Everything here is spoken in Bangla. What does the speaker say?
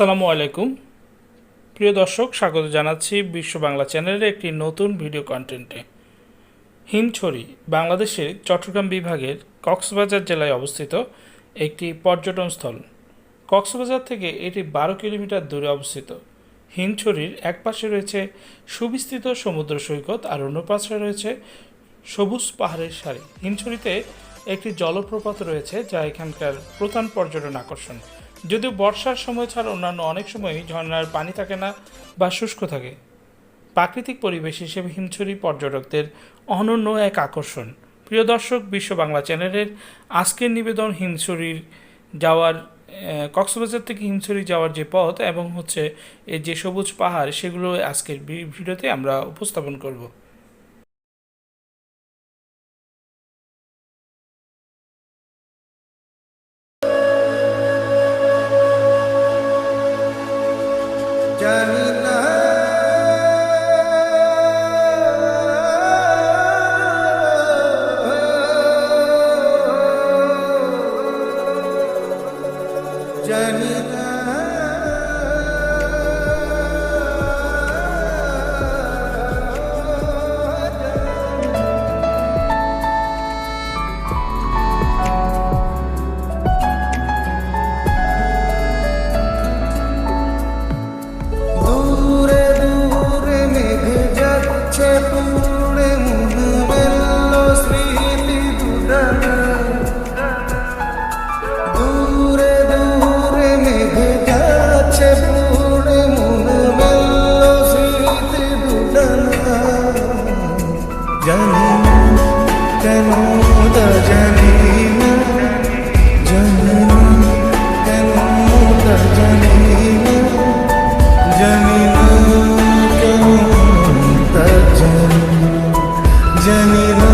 আসসালামু আলাইকুম। প্রিয় দর্শক, স্বাগত জানাচ্ছি বিশ্ব বাংলা চ্যানেলের একটি নতুন ভিডিও কন্টেন্টে। হিমছড়ি, বাংলাদেশের চট্টগ্রাম বিভাগের কক্সবাজার জেলায় অবস্থিত একটি পর্যটন স্থল। কক্সবাজার থেকে এটি বারো কিলোমিটার দূরে অবস্থিত। হিমছড়ির এক পাশে রয়েছে সুবিস্তৃত সমুদ্র সৈকত আর অন্য পাশে রয়েছে সবুজ পাহাড়ের সারি। হিমছড়িতে একটি জলপ্রপাত রয়েছে যা এখানকার প্রধান পর্যটন আকর্ষণ। যদিও বর্ষার সময় ছাড়া অন্যান্য অনেক সময়ই ঝর্ণার পানি থাকে না বা শুষ্ক থাকে। প্রাকৃতিক পরিবেশ হিসেবে হিমছড়ি পর্যটকদের অনন্য এক আকর্ষণ। প্রিয় দর্শক, বিশ্ব বাংলা চ্যানেলের আজকের নিবেদন হিমছড়ির যাওয়ার কক্সবাজার থেকে হিমছড়ি যাওয়ার যে পথ এবং হচ্ছে যে সবুজ পাহাড়, সেগুলো আজকের ভিডিওতে আমরা উপস্থাপন করব। जनिरा